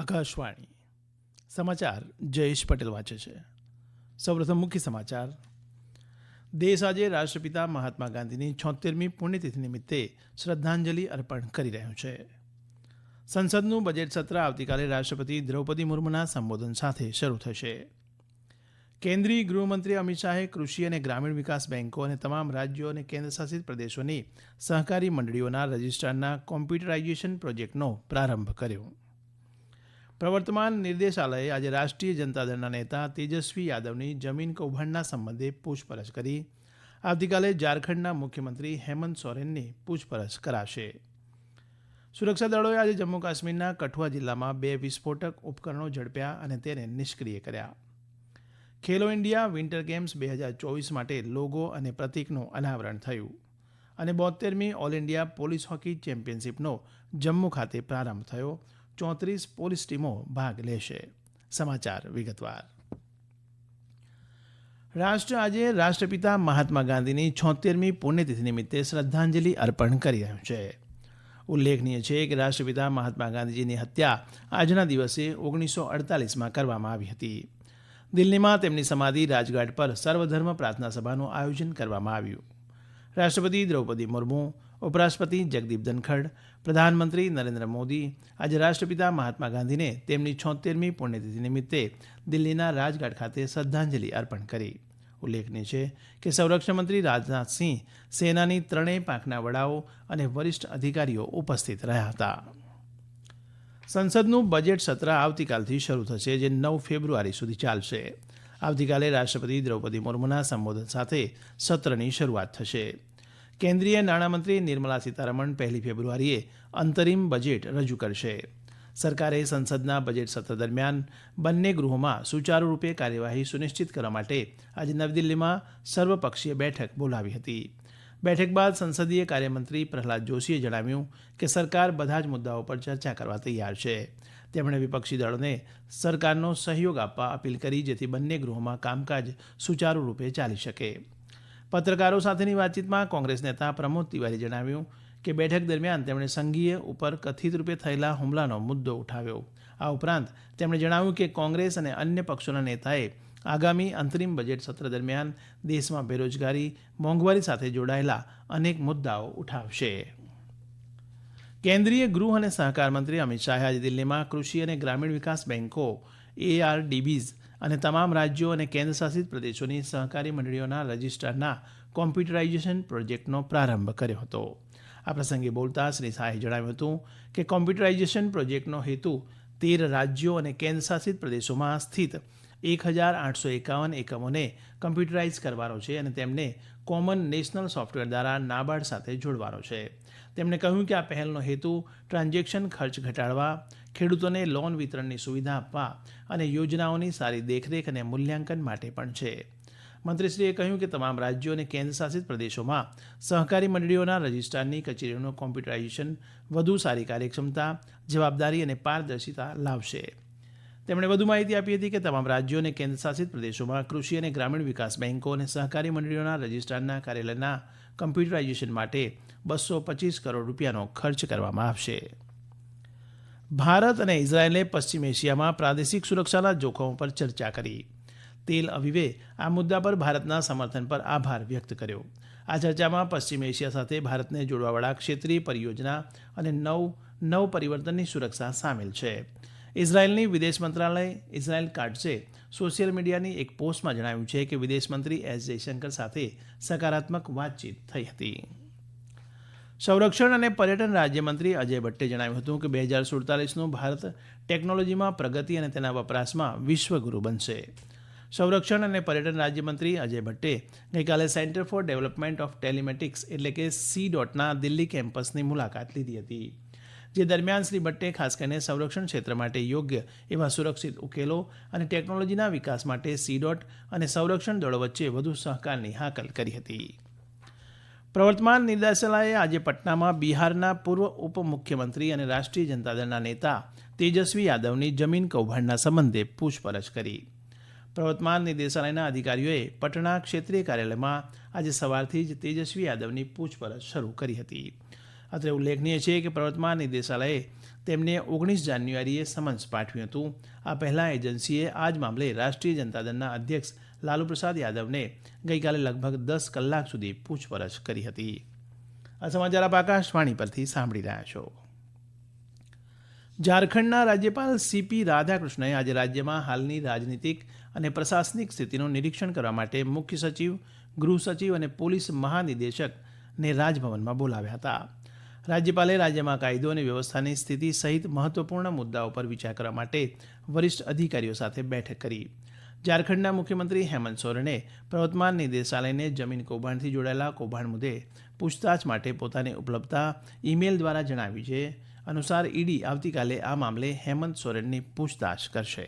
આકાશવાણી. સમાચાર જયેશ પટેલ વાંચે છે. સૌપ્રથમ મુખ્ય સમાચાર. દેશ આજે રાષ્ટ્રપિતા મહાત્મા ગાંધીની છોતેરમી પુણ્યતિથિ નિમિત્તે શ્રદ્ધાંજલિ અર્પણ કરી રહ્યું છે. સંસદનું બજેટ સત્ર આવતીકાલે રાષ્ટ્રપતિ દ્રૌપદી મુર્મુના સંબોધન સાથે શરૂ થશે. કેન્દ્રીય ગૃહમંત્રી અમિત શાહે કૃષિ અને ગ્રામીણ વિકાસ બેન્કો અને તમામ રાજ્યો અને કેન્દ્રશાસિત પ્રદેશોની સહકારી મંડળીઓના રજિસ્ટ્રારના કોમ્પ્યુટરાઇઝેશન પ્રોજેક્ટનો પ્રારંભ કર્યો. પ્રવર્તમાન નિર્દેશાલયે આજે રાષ્ટ્રીય જનતા દળના નેતા તેજસ્વી યાદવની જમીન કૌભાંડના સંબંધે પૂછપરછ કરી. આવતીકાલે ઝારખંડના મુખ્યમંત્રી હેમંત સોરેનની પૂછપરછ કરાશે. સુરક્ષા દળોએ આજે જમ્મુ કાશ્મીરના કઠુઆ જિલ્લામાં બે વિસ્ફોટક ઉપકરણો ઝડપ્યા અને તેને નિષ્ક્રિય કર્યા. ખેલો ઇન્ડિયા વિન્ટર ગેમ્સ બે હજાર ચોવીસ માટે લોગો અને પ્રતીકનું અનાવરણ થયું અને બોતેરમી ઓલ ઇન્ડિયા પોલીસ હોકી ચેમ્પિયનશિપનો જમ્મુ ખાતે પ્રારંભ થયો. ચોત્રીસ પોલીસ ટીમો ભાગ લેશે. સમાચાર વિગતવાર. રાષ્ટ્ર આજે રાષ્ટ્રપિતા મહાત્મા ગાંધીની છોતેરમી પુણ્યતિથિ નિમિત્તે શ્રદ્ધાંજલિ અર્પણ કરી રહ્યું છે. ઉલ્લેખનીય છે કે રાષ્ટ્રપિતા મહાત્મા ગાંધીજીની હત્યા આજના દિવસે ઓગણીસો અડતાલીસમાં કરવામાં આવી હતી. દિલ્હીમાં તેમની સમાધિ રાજઘાટ પર સર્વધર્મ પ્રાર્થના સભાનું આયોજન કરવામાં આવ્યું. રાષ્ટ્રપતિ દ્રૌપદી મુર્મુ ઉપરાષ્ટ્રપતિ જગદીપ ધનખડ, પ્રધાનમંત્રી નરેન્દ્ર મોદી, આજે રાષ્ટ્રપિતા મહાત્મા ગાંધીને તેમની છોતેરમી પુણ્યતિથિ નિમિત્તે દિલ્હીના રાજઘાટ ખાતે શ્રદ્ધાંજલિ અર્પણ કરી. ઉલ્લેખનીય છે કે સંરક્ષણ મંત્રી રાજનાથસિંહ સેનાની ત્રણેય પાંખના વડાઓ અને વરિષ્ઠ અધિકારીઓ ઉપસ્થિત રહ્યા હતા. સંસદનું બજેટ સત્ર આવતીકાલથી શરૂ થશે, જે નવ ફેબ્રુઆરી સુધી ચાલશે. આવતીકાલે રાષ્ટ્રપતિ દ્રૌપદી મુર્મુના સંબોધન સાથે સત્રની શરૂઆત થશે. કેન્દ્રીય નાણામંત્રી નિર્મલા સીતારમણ પહેલી ફેબ્રુઆરીએ અંતરિમ બજેટ રજૂ કરશે. સરકારે સંસદના બજેટ સત્ર દરમિયાન બંને ગૃહોમાં સુચારુરૂપે કાર્યવાહી સુનિશ્ચિત કરવા માટે આજે નવી દિલ્હીમાં સર્વપક્ષીય બેઠક બોલાવી હતી. બેઠક બાદ સંસદીય કાર્યમંત્રી પ્રહલાદ જોશીએ જણાવ્યું કે સરકાર બધા જ મુદ્દાઓ પર ચર્ચા કરવા તૈયાર છે. તેમણે વિપક્ષી દળોને સરકારનો સહયોગ આપવા અપીલ કરી જેથી બંને ગૃહોમાં કામકાજ સુચારુરૂપે ચાલી શકે. પત્રકારો સાથેની વાતચીતમાં કોંગ્રેસ નેતા પ્રમોદ તિવારી જણાવ્યું કે બેઠક દરમિયાન તેમણે સંઘીય ઉપર કથિત રૂપે થયેલા હુમલાનો મુદ્દો ઉઠાવ્યો. આ ઉપરાંત તેમણે જણાવ્યું કે કોંગ્રેસ અને અન્ય પક્ષોના નેતાએ આગામી અંતરિમ બજેટ સત્ર દરમિયાન દેશમાં બેરોજગારી, મોંઘવારી સાથે જોડાયેલા અનેક મુદ્દાઓ ઉઠાવશે. કેન્દ્રીય ગૃહ અને સહકાર મંત્રી અમિત શાહે આજે દિલ્હીમાં કૃષિ અને ગ્રામીણ વિકાસ બેન્કો એઆરડીબીઝ અને તમામ રાજ્યો અને કેન્દ્રશાસિત પ્રદેશોની સહકારી મંડળીઓના રજિસ્ટ્રારના કોમ્પ્યુટરાઇઝેશન પ્રોજેક્ટનો પ્રારંભ કર્યો હતો. આ પ્રસંગે બોલતા શ્રી શાહે જણાવ્યું હતું કે કોમ્પ્યુટરાઇઝેશન પ્રોજેક્ટનો હેતુ તેર રાજ્યો અને કેન્દ્રશાસિત પ્રદેશોમાં સ્થિત એક હજાર આઠસો એકાવન એકમોને કમ્પ્યુટરાઇઝ કરવાનો છે અને તેમને કોમન નેશનલ સોફ્ટવેર દ્વારા નાબાર્ડ સાથે જોડવાનો છે. તેમણે કહ્યું કે આ પહેલનો હેતુ ટ્રાન્ઝેક્શન ખર્ચ ઘટાડવા, ખેડૂતોને લોન વિતરણની સુવિધા આપવા અને યોજનાઓની સારી દેખરેખ અને મૂલ્યાંકન માટે પણ છે. મંત્રીશ્રીએ કહ્યું કે તમામ રાજ્યો અને કેન્દ્રશાસિત પ્રદેશોમાં સહકારી મંડળીઓના રજિસ્ટ્રારની કચેરીઓનું કોમ્પ્યુટરાઇઝેશન વધુ સારી કાર્યક્ષમતા, જવાબદારી અને પારદર્શિતા લાવશે. તેમણે વધુ માહિતી આપી હતી કે તમામ રાજ્યો અને કેન્દ્રશાસિત પ્રદેશોમાં કૃષિ અને ગ્રામીણ વિકાસ બેન્કો અને સહકારી મંડળીઓના રજિસ્ટ્રારના કાર્યાલયના કમ્પ્યુટરાઇઝેશન માટે બસો પચીસ કરોડ રૂપિયાનો ખર્ચ કરવામાં આવશે. ભારત અને ઇઝરાયેલે પશ્ચિમ એશિયામાં પ્રાદેશિક સુરક્ષાના જોખમો પર ચર્ચા કરી. તેલ અવિવે આ મુદ્દા પર ભારતના સમર્થન પર આભાર વ્યક્ત કર્યો. આ ચર્ચામાં પશ્ચિમ એશિયા સાથે ભારતને જોડવાવાળા ક્ષેત્રીય પરિયોજના અને નવ નવ પરિવર્તનની સુરક્ષા સામેલ છે. ઇઝરાયેલની વિદેશ મંત્રાલય ઇઝરાયેલ કાર્ડસે સોશિયલ મીડિયાની એક પોસ્ટમાં જણાવ્યું છે કે વિદેશમંત્રી એસ જયશંકર સાથે સકારાત્મક વાતચીત થઈ હતી. સંરક્ષણ અને પર્યટન રાજ્યમંત્રી અજય ભટ્ટે જણાવ્યું હતું કે બે હજાર સુડતાલીસનું ભારત ટેકનોલોજીમાં પ્રગતિ અને તેના વપરાશમાં વિશ્વગુરુ બનશે. સંરક્ષણ અને પર્યટન રાજ્યમંત્રી અજય ભટ્ટે ગઈકાલે centre for development of telematics એટલે કે સી ડોટના દિલ્હી કેમ્પસની મુલાકાત લીધી હતી. જે દરમિયાન શ્રી ભટ્ટે ખાસ કરીને સંરક્ષણ ક્ષેત્ર માટે યોગ્ય એવા સુરક્ષિત ઉકેલો અને ટેકનોલોજીના વિકાસ માટે સીડોટ અને સંરક્ષણ દળો વચ્ચે વધુ સહકારની હાકલ કરી હતી. પ્રવર્તમાન નિર્દેશાલયે આજે પટનામાં બિહારના પૂર્વ ઉપમુખ્યમંત્રી અને રાષ્ટ્રીય જનતા દળના નેતા તેજસ્વી યાદવની જમીન કૌભાંડના સંબંધે પૂછપરછ કરી. પ્રવર્તમાન નિર્દેશાલયના અધિકારીઓએ પટણા ક્ષેત્રીય કાર્યાલયમાં આજે સવારથી જ તેજસ્વી યાદવની પૂછપરછ શરૂ કરી હતી. અત્રે ઉલ્લેખનીય છે કે પ્રવર્તમાન નિદેશાલયે તેમને ઓગણીસ જાન્યુઆરીએ સમન્સ પાઠવ્યું હતું. આ પહેલાં એજન્સીએ આ જ મામલે રાષ્ટ્રીય જનતા દળના અધ્યક્ષ લાલુ પ્રસાદ યાદવને ગઈકાલે લગભગ દસ કલાક સુધી પૂછપરછ કરી હતી. આ સમાચાર આપ આકાશવાણી પરથી સાંભળી રહ્યા છો. ઝારખંડના રાજ્યપાલ સીપી રાધાકૃષ્ણએ આજે રાજ્યમાં હાલની રાજનીતિક અને પ્રશાસનિક સ્થિતિનું નિરીક્ષણ કરવા માટે મુખ્ય સચિવ, ગૃહ સચિવ અને પોલીસ મહાનિદેશકને રાજભવનમાં બોલાવ્યા હતા. રાજ્યપાલે રાજ્યમાં કાયદો અને વ્યવસ્થાની સ્થિતિ સહિત મહત્વપૂર્ણ મુદ્દાઓ પર વિચાર કરવા માટે વરિષ્ઠ અધિકારીઓ સાથે બેઠક કરી. ઝારખંડના મુખ્યમંત્રી હેમંત સોરેને પ્રવર્તમાન નિદેશાલયને જમીન કૌભાંડથી જોડાયેલા કૌભાંડ મુદ્દે પૂછતાછ માટે પોતાની ઉપલબ્ધતા ઈમેલ દ્વારા જણાવી છે. અનુસાર ઈડી આવતીકાલે આ મામલે હેમંત સોરેનની પૂછતાછ કરશે.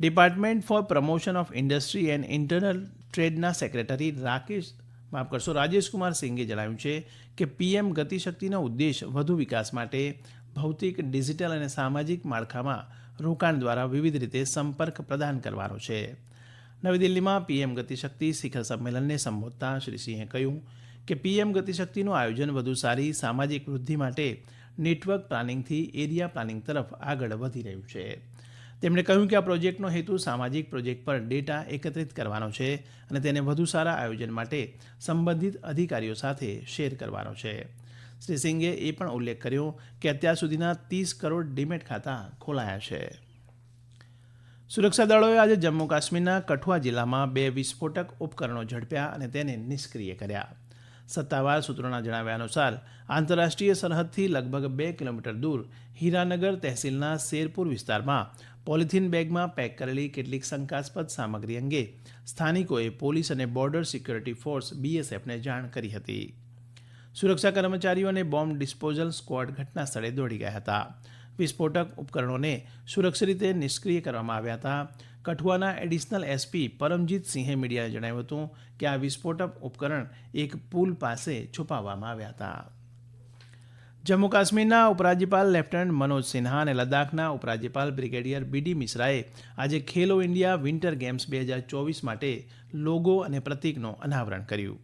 Department for promotion of industry and internal ટ્રેડના secretary Rakesh માફ કરશો રાજેશકુમાર સિંઘે જણાવ્યું છે કે પીએમ ગતિશક્તિનો ઉદ્દેશ વધુ વિકાસ માટે ભૌતિક, ડિજિટલ અને સામાજિક માળખામાં રોકાણ દ્વારા વિવિધ રીતે સંપર્ક પ્રદાન કરવાનો છે. નવી દિલ્હીમાં પીએમ ગતિશક્તિ શિખર સંમેલનને સંબોધતા શ્રી સિંહે કહ્યું કે પીએમ ગતિશક્તિનું આયોજન વધુ સારી સામાજિક વૃદ્ધિ માટે નેટવર્ક પ્લાનિંગથી એરિયા પ્લાનિંગ તરફ આગળ વધી રહ્યું છે. તેમણે કહ્યું કે આ પ્રોજેક્ટનો હેતુ સામાજિક પ્રોજેક્ટ પર ડેટા એકત્રિત કરવાનો છે અને તેને વધુ સારા આયોજન માટે સંબંધિત અધિકારીઓ સાથે શેર કરવાનો છે. શ્રી સિંઘે એ પણ ઉલ્લેખ કર્યો કે અત્યાર સુધીના ત્રીસ કરોડ ડીમેટ ખાતા ખોલાયા છે. સુરક્ષા દળોએ આજે જમ્મુ કાશ્મીરના કઠુઆ જિલ્લામાં બે વિસ્ફોટક ઉપકરણો ઝડપ્યા અને તેને નિષ્ક્રિય કર્યા. સત્તાવાર સૂત્રોના જણાવ્યા અનુસાર, આંતરરાષ્ટ્રીય સરહદથી લગભગ બે કિલોમીટર દૂર હીરાનગર તહેસીલના શેરપુર વિસ્તારમાં પોલિથીન બેગમાં પેક કરેલી કેટલીક શંકાસ્પદ સામગ્રી અંગે સ્થાનિકોએ પોલીસ અને બોર્ડર સિક્યોરિટી ફોર્સ બીએસએફને જાણ કરી હતી. સુરક્ષા કર્મચારીઓ અને બોમ્બ ડિસ્પોઝલ સ્ક્વોડ ઘટના સ્થળે દોડી ગયા હતા. વિસ્ફોટક ઉપકરણોને સુરક્ષિત રીતે નિષ્ક્રિય કરવામાં આવ્યા હતા. કઠુઆના એડિશનલ એસપી પરમજીત સિંહે મીડિયાને જણાવ્યું હતું કે આ વિસ્ફોટક ઉપકરણ એક પુલ પાસે છુપાવવામાં આવ્યા હતા. જમ્મુ કાશ્મીરના ઉપરાજ્યપાલ લેફ્ટનન્ટ મનોજ સિન્હા અને લદ્દાખના ઉપરાજ્યપાલ બ્રિગેડિયર બીડી મિશ્રાએ આજે ખેલો ઇન્ડિયા વિન્ટર ગેમ્સ બે હજાર ચોવીસ માટે લોગો અને પ્રતીકનું અનાવરણ કર્યું.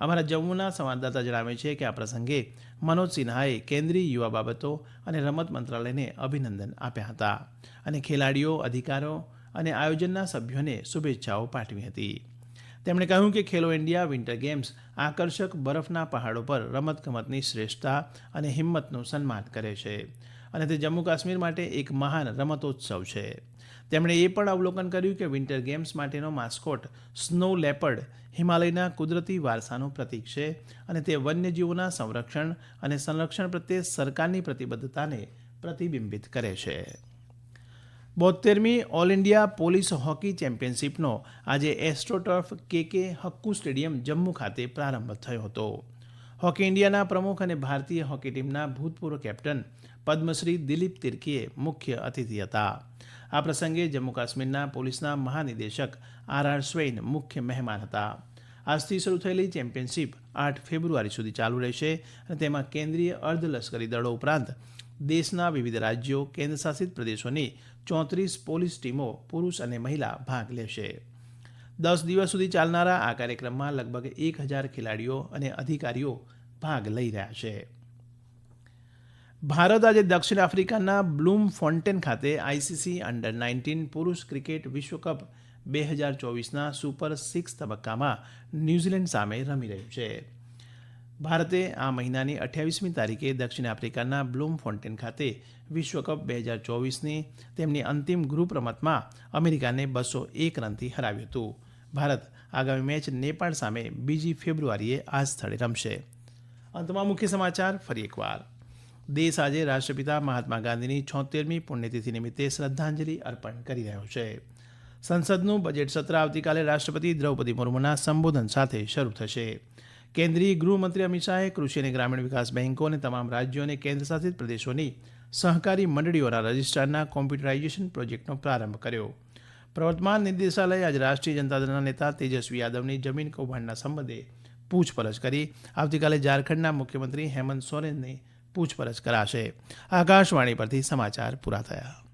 અમારા જમ્મુના સંવાદદાતા જણાવે છે કે આ પ્રસંગે મનોજ સિન્હાએ કેન્દ્રીય યુવા બાબતો અને રમત મંત્રાલયને અભિનંદન આપ્યા હતા અને ખેલાડીઓ અધિકારો અને આયોજનના સભ્યોને શુભેચ્છાઓ પાઠવી હતી. તેમણે કહ્યું કે ખેલો ઇન્ડિયા વિન્ટર ગેમ્સ આકર્ષક બરફના પહાડો પર રમતગમતની શ્રેષ્ઠતા અને હિંમતનું સન્માન કરે છે અને તે જમ્મુ કાશ્મીર માટે એક મહાન રમતોત્સવ છે. તેમણે એ પણ અવલોકન કર્યું કે વિન્ટર ગેમ્સ માટેનો માસ્કોટ સ્નો લેપર્ડ હિમાલયના કુદરતી વારસાનું પ્રતીક છે અને તે વન્યજીવોના સંરક્ષણ અને સંરક્ષણ પ્રત્યે સરકારની પ્રતિબદ્ધતાને પ્રતિબિંબિત કરે છે. બોતેરમી ઓલ ઇન્ડિયા પોલીસ હોકી ચેમ્પિયનશિપનો આજે એસ્ટ્રોટર્ફ કે કે હક્કુ સ્ટેડિયમ જમ્મુ ખાતે પ્રારંભ થયો હતો. હોકી ઇન્ડિયાના પ્રમુખ અને ભારતીય હોકી ટીમના ભૂતપૂર્વ કેપ્ટન પદ્મશ્રી દિલીપ તિર્કીએ મુખ્ય અતિથિ હતા. આ પ્રસંગે જમ્મુ કાશ્મીરના પોલીસના મહાનિદેશક આર આર સ્વૈન મુખ્ય મહેમાન હતા. આજથી શરૂ થયેલી ચેમ્પિયનશિપ આઠ ફેબ્રુઆરી સુધી ચાલુ રહેશે અને તેમાં કેન્દ્રીય અર્ધલશ્કરી દળો ઉપરાંત દેશના વિવિધ રાજ્યો, કેન્દ્રશાસિત પ્રદેશોની ચોત્રીસ પોલીસ ટીમો પુરુષ અને મહિલા ભાગ લેશે. દસ દિવસ સુધી ચાલનારા આ કાર્યક્રમમાં લગભગ એક હજાર ખેલાડીઓ અને અધિકારીઓ ભાગ લઈ રહ્યા છે. ભારત આજે દક્ષિણ આફ્રિકાના બ્લૂમ ફોન્ટેન ખાતે આઈસીસી અંડર નાઇન્ટીન પુરુષ ક્રિકેટ વિશ્વકપ બે હજાર ચોવીસના સુપર સિક્સ તબક્કામાં ન્યૂઝીલેન્ડ સામે રમી રહ્યું છે. ભારતે આ મહિનાની અઠ્યાવીસમી તારીખે દક્ષિણ આફ્રિકાના બ્લૂમ ફોન્ટેન ખાતે વિશ્વકપ બે હજાર ચોવીસની તેમની અંતિમ ગ્રુપ રમતમાં અમેરિકાને બસો એક રનથી હરાવ્યું હતું. ભારત આગામી મેચ નેપાળ સામે બીજી ફેબ્રુઆરીએ આ સ્થળે રમશે. અંતમાં મુખ્ય સમાચાર, ફરી એકવાર. દેશ આજે રાષ્ટ્રપિતા મહાત્મા ગાંધીની છોતેરમી પુણ્યતિથિ નિમિત્તે શ્રદ્ધાંજલિ અર્પણ કરી રહ્યો છે. સંસદનું બજેટ સત્ર આવતીકાલે રાષ્ટ્રપતિ દ્રૌપદી મુર્મુના સંબોધન સાથે શરૂ થશે. કેન્દ્રીય ગૃહમંત્રી અમિત શાહે કૃષિ અને ગ્રામીણ વિકાસ બેન્કો અને તમામ રાજ્યો અને કેન્દ્રશાસિત પ્રદેશોની સહકારી મંડળીઓના રજિસ્ટ્રારના કોમ્પ્યુટરાઇઝેશન પ્રોજેક્ટનો પ્રારંભ કર્યો. પ્રવર્તમાન નિર્દેશાલયે આજે રાષ્ટ્રીય જનતા દળના નેતા તેજસ્વી યાદવની જમીન કૌભાંડના સંબંધે પૂછપરછ કરી. આવતીકાલે ઝારખંડના મુખ્યમંત્રી હેમંત સોરેનની પૂછપરછ કરાશે. આકાશવાણી પરથી સમાચાર પૂરા થયા.